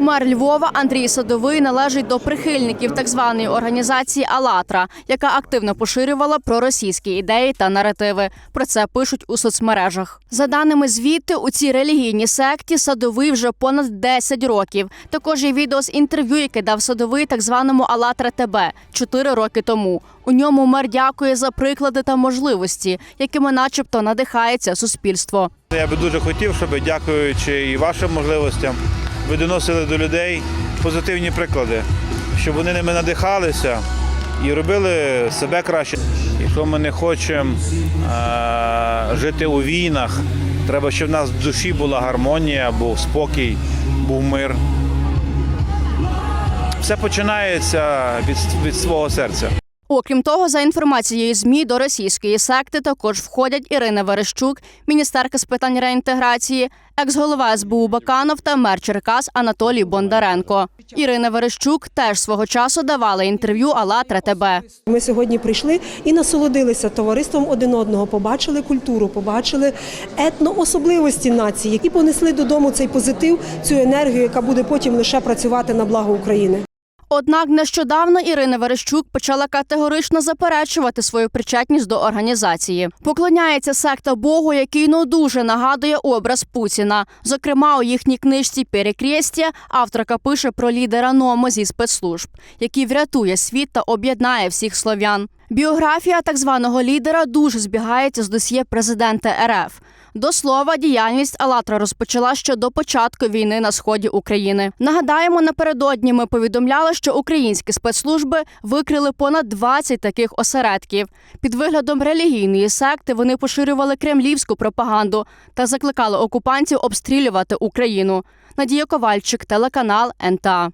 Мер Львова Андрій Садовий належить до прихильників так званої організації «АЛЛАТРА», яка активно поширювала проросійські ідеї та наративи. Про це пишуть у соцмережах. За даними звідти, у цій релігійній секті Садовий вже понад 10 років. Також є відео з інтерв'ю, яке дав Садовий так званому «АЛЛАТРА ТБ» 4 роки тому. У ньому мер дякує за приклади та можливості, якими, начебто, надихається суспільство. Я би дуже хотів, щоб дякуючи і вашим можливостям, ви доносили до людей позитивні приклади, щоб вони ними надихалися і робили себе краще. Якщо ми не хочемо е- жити у війнах, треба, щоб в нас в душі була гармонія, був спокій, був мир. Все починається від, від свого серця. Окрім того, за інформацією ЗМІ до російської секти також входять Ірина Верещук, міністерка з питань реінтеграції, екс-голова СБУ Баканов та мер Черкас Анатолій Бондаренко. Ірина Верещук теж свого часу давала інтерв'ю «АЛЛАТРА ТБ». Ми сьогодні прийшли і насолодилися товариством один одного, побачили культуру, побачили етноособливості нації, і понесли додому цей позитив, цю енергію, яка буде потім лише працювати на благо України. Однак нещодавно Ірина Верещук почала категорично заперечувати свою причетність до організації. Поклоняється секта Богу, який ну дуже нагадує образ Путіна. Зокрема, у їхній книжці «Перекрестя» авторка пише про лідера НОМО зі спецслужб, який врятує світ та об'єднає всіх слов'ян. Біографія так званого лідера дуже збігається з досьє президента РФ. До слова, діяльність «АЛЛАТРА» розпочала ще до початку війни на сході України. Нагадаємо, напередодні ми повідомляли, що українські спецслужби викрили понад 20 таких осередків. Під виглядом релігійної секти вони поширювали кремлівську пропаганду та закликали окупантів обстрілювати Україну. Надія Ковальчик, телеканал НТА.